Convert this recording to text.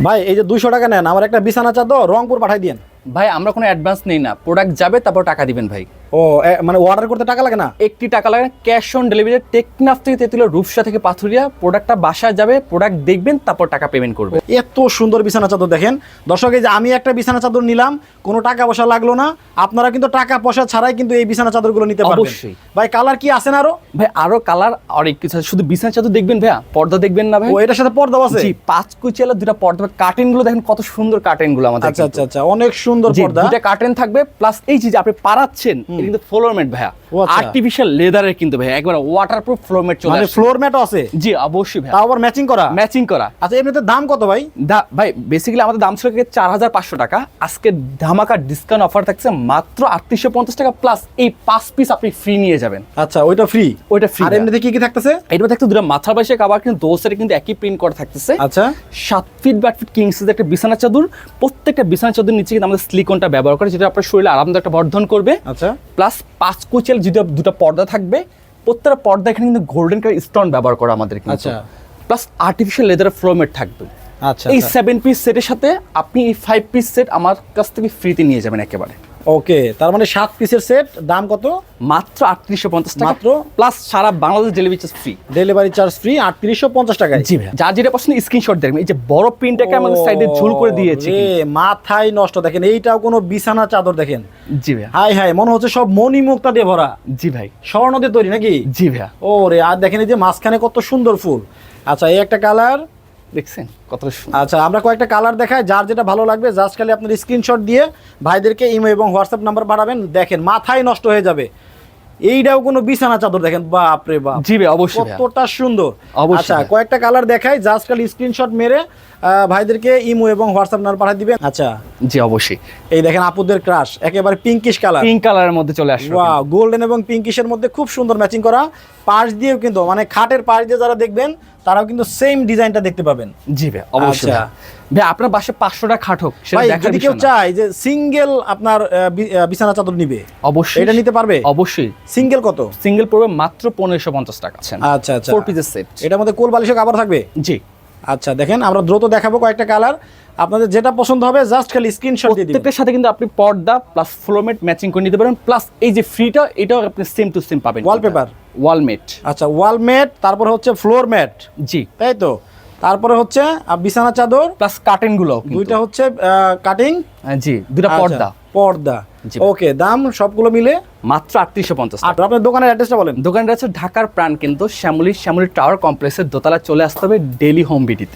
ভাই এই যে দুইশো টাকা নেন আমার একটা বিছানা চাদর রংপুর পাঠাই দিন ভাই আমরা কোনো অ্যাডভান্স নেই না। প্রোডাক্ট যাবে তারপর টাকা দিবেন ভাই। ও মানে অর্ডার করতে টাকা লাগে না? একটি টাকা লাগে ক্যাশ অন ডেলিভারি টেকনাফ থেকে তেতুলিয়া রূপসা থেকে পাথুরিয়া প্রোডাক্টটা বাসায় যাবে প্রোডাক্ট দেখবেন তারপর টাকা পেমেন্ট করবে এত সুন্দর বিছানা চাদর দেখেন। দর্শক এই যে আমি একটা বিছানা চাদর নিলাম কোনো টাকা পয়সা লাগল না। আপনারা কিন্তু টাকা পয়সা ছাড়াই কিন্তু এই বিছানা চাদরগুলো নিতে পারবেন। অবশ্যই। ভাই কালার কি আছেন আরও? ভাই আরও কালার অনেক কিছু শুধু বিছানা চাদর দেখবেন ভাইয়া? পর্দা দেখবেন না ভাই? ও এটার সাথে পর্দা আছে? জি পাঁচ কুচিয়ালা দুটা পর্দা। কার্টেনগুলো দেখেন কত সুন্দর কার্টেনগুলো আমাদের আচ্ছা আচ্ছা আচ্ছা। অনেক সুন্দর জি, পর্দা দুটো কার্টেন থাকবে প্লাস এই যে আপনি পারাচ্ছেন এটা কিন্তু ফ্লোরমেট ভাইয়া। আর্টিফিশিয়াল লেদারের কিন্তু ভাইয়া একবার ওয়াটারপ্রুফ ফ্লোরমেট চলে মানে আসছে। ফ্লোর ম্যাটও আছে? জি অবশ্যই ভাইয়া তাও আবার ম্যাচিং করা? ম্যাচিং করা। আচ্ছা এমনিতে দাম কত ভাই? দা- ভাই বেসিক্যালি আমাদের দাম ছিল চার হাজার পাঁচশো টাকা। আজকে ধামাকা ডিসকাউন্ট অফার থাকছে মাত্র আটত্রিশশো পঞ্চাশ টাকা প্লাস এই পাঁচ পিস আপনি ফ্রি নিয়ে যাবেন। আচ্ছা ওইটা ফ্রি ওইটা free আর এমনিতে কি কি থাকতেছে? এটা থাকতে দুটো মাথা বাইশে কাবার কিন্তু দোসের কিন্তু একই প্রিন্ট করা থাকতেছে। আচ্ছা। সাত ফিট বাট ফিট কিং সাইজের একটা বিছানা চাদর। প্রত্যেকটা বিছানা চাদর নিচে কিন্তু আমাদের স্লিকনটা ব্যবহার করে যেটা আপনার শরীরে আরামদায়ক বর্ধন করবে। আচ্ছা। প্লাস পাঁচ কুচেল যদি দুটো পর্দা থাকবে প্রত্যেকটা পর্দা এখানে কিন্তু গোল্ডেন কালার স্টোন ব্যবহার করা আমাদের কিন্তু আচ্ছা। প্লাস আর্টিফিশিয়াল লেদারের ফ্লোমেট থাকবে। আচ্ছা এই সেভেন পিস সেটের সাথে আপনি এই ফাইভ পিস সেট আমার কাছ থেকে ফ্রিতে নিয়ে যাবেন একেবারে। ওকে তার মানে সাত পিসের সেট দাম কত? মাত্র আটত্রিশশো পঞ্চাশ টাকা। মাত্র? প্লাস সারা Bangladesh delivery charge free delivery charge free আটত্রিশশো পঞ্চাশ টাকায়। জি ভাই যার যেটা পছন্দ স্ক্রিনশট দেখবেন এই যে বড় প্রিন্টটাকে আমাদের সাইডে ঝুল করে দিয়েছি মাথায় নষ্ট। দেখেন এইটাও কোনো বিছানা চাদর দেখেন। জি ভাইয়া। হাই হাই মনে হচ্ছে সব মণি মুক্তা দিয়ে ভরা। জি ভাই। স্বর্ণ দিয়ে তৈরি নাকি? জি ভাইয়া। ও রে আর দেখেন এই যে মাঝখানে কত সুন্দর ফুল। আচ্ছা এই একটা কালার দেখছেন? কত আচ্ছা আমরা কয়েকটা কালার দেখাই, যার যেটা ভালো লাগবে জাস্ট খালি আপনার স্ক্রিনশট দিয়ে ভাইদেরকে ইমো এবং হোয়াটসঅ্যাপ নাম্বার পাঠাবেন। দেখেন, মাথায় নষ্ট হয়ে যাবে। এইটাও কোনো বিছানা চাদর দেখেন বাপরে বাপ। জি ভাই অবশ্যই কতটা সুন্দর। আচ্ছা কয়েকটা কালার দেখাই জাস্ট খালি স্ক্রিনশট মেরে ভাইদেরকে ইমো এবং হোয়াটসঅ্যাপ নাম্বার পাঠিয়ে দিবেন। আচ্ছা। জি অবশ্যই। এই দেখেন আপুদের ক্রাশ একেবারে পিঙ্কিশ কালার পিঙ্ক কালারের মধ্যে চলে আসবে। ওয়াও গোল্ডেন এবং পিঙ্কিশের মধ্যে খুব সুন্দর ম্যাচিং করা। পাশ দিয়েও কিন্তু মানে খাটের পাশ দিয়ে যারা দেখবেন তারাও কিন্তু সেম ডিজাইনটা দেখতে পাবেন। জি ভাই অবশ্যই আচ্ছা। ভাই। আপনার বাসে পাঁচশোটা খাট হোক সেটা দেখার যদি কেউ চায় যে সিঙ্গেল আপনার বিছানা চাদর নিবে অবশ্যই। এটা নিতে পারবে? অবশ্যই। সিঙ্গেল কত? সিঙ্গেল পড়বে মাত্র পনেরোশো পঞ্চাশ টাকা। আচ্ছা আচ্ছা। ফোর পিসের সেট এটার মধ্যে কোল বালিশও কাবার থাকবে? জি। আচ্ছা দেখেন আমরা দ্রুত দেখাবো কয়েকটা কালার আপনাদের যেটা পছন্দ হবে জাস্ট খালি স্ক্রিনশট দিয়ে দিবেন। প্রত্যেকটার সাথে কিন্তু আপনি পর্দা প্লাস ফ্লোমেট ম্যাচিং করে নিতে পারেন। প্লাস এই যে ফ্রিটা এটাও আপনি সেম টু সেম পাবেন। Wallpaper? ওয়ালমেট আচ্ছা ওয়াল ম্যাট তারপরে হচ্ছে ফ্লোর ম্যাট জি। তাই তো? তারপরে হচ্ছে বিছানা চাদর। প্লাস কার্টেনগুলো দুইটা হচ্ছে কাটিং জি দুটা পর্দা। পর্দা। জি। ওকে দাম সবগুলো মিলে? মাত্র আটত্রিশশো পঞ্চাশ আপনার দোকানের অ্যাড্রেসটা বলেন। দোকানটা হচ্ছে ঢাকার প্রাণ কিন্তু শ্যামলি শ্যামলি টাওয়ার কমপ্লেক্সের দোতলা চলে আসতে হবে ডেলি হোম বিডিতে